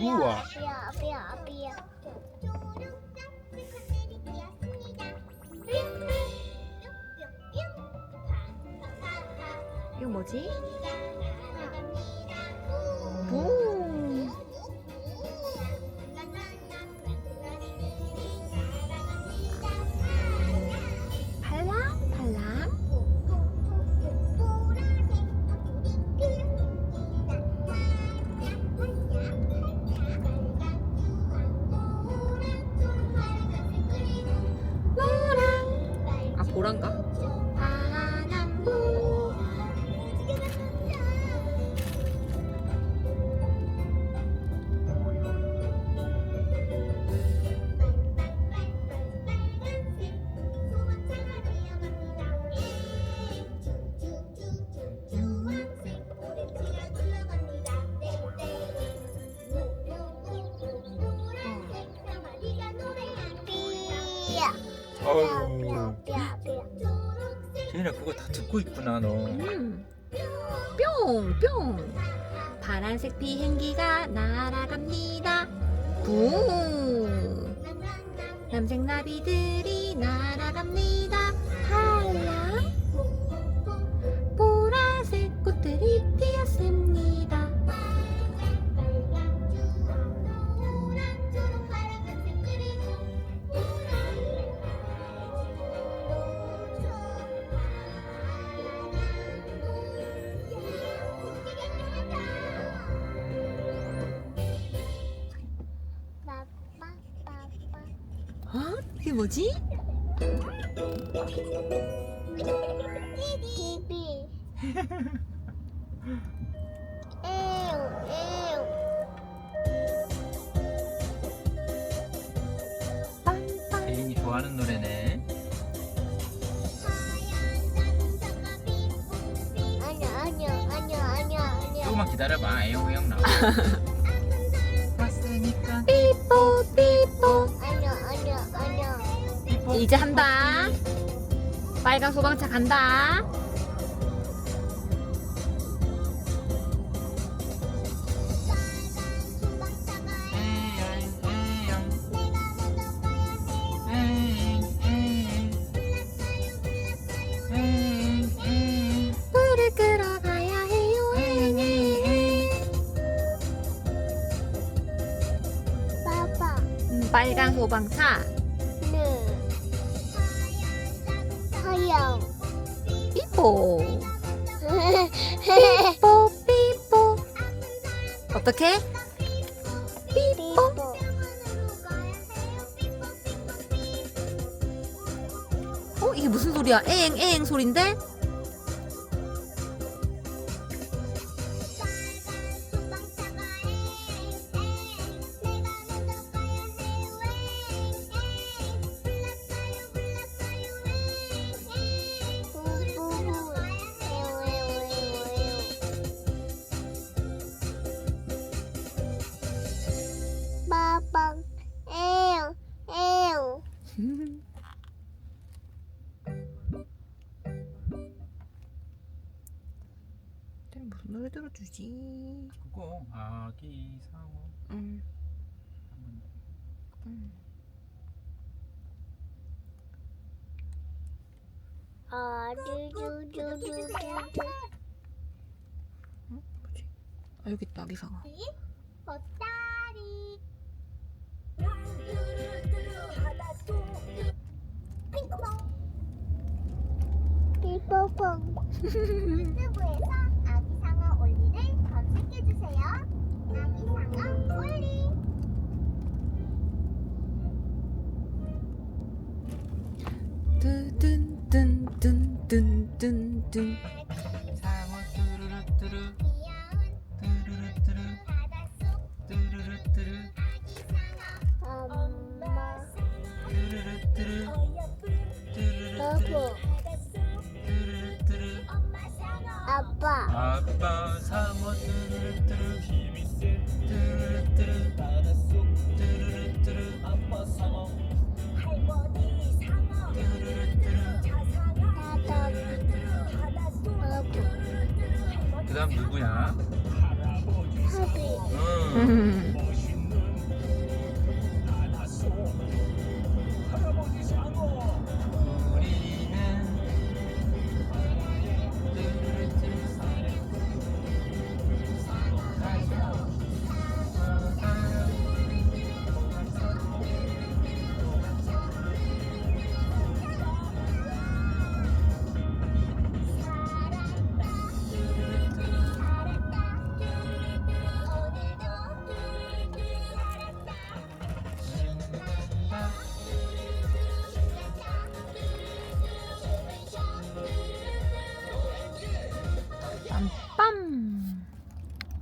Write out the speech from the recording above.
우와. 이거 뭐지? 삐야. 재인아 그거 다 듣고 있구나 너. 음. 뿅, 뿅. 파란색 비행기가 날아갑니다. 붕. 남색 나비들이 날아갑니다. 어? 이게 뭐지? TV. 에우 에우. 빵빵. 재인이 좋아하는 노래네. 아니야 아니야 아니야 아니야 아니야. 조금만 기다려봐. 애용애용 나와. 왔으니까 삐뽀 삐뽀. 이제 한다. 빨간 소방차 간다. 불을 끌어가야 해요. 봐봐. 음, 빨간 소방차. 삐뽀. 삐뽀. 어떻게? 삐뽀. 어 이게 무슨 소리야? 에엥 에엥 소린데? 들어주지? 그거 아기 상어. 음, 음. 아 두두두두두 뭐지? 아 여기 있다 아기상어. 보따리 삐뽀뽕 유튜브에서 아기상어 올리를 검색 해주세요. 아기 상어 올리 아빠. 아빠 상어 뚜루루뚜루 힘이 센 뚜루루뚜루 바닷속 뚜루루뚜루 아빠 상어 할머니 상어 뚜루루뚜루 나도 여보 그 다음 누구야? 하비 응.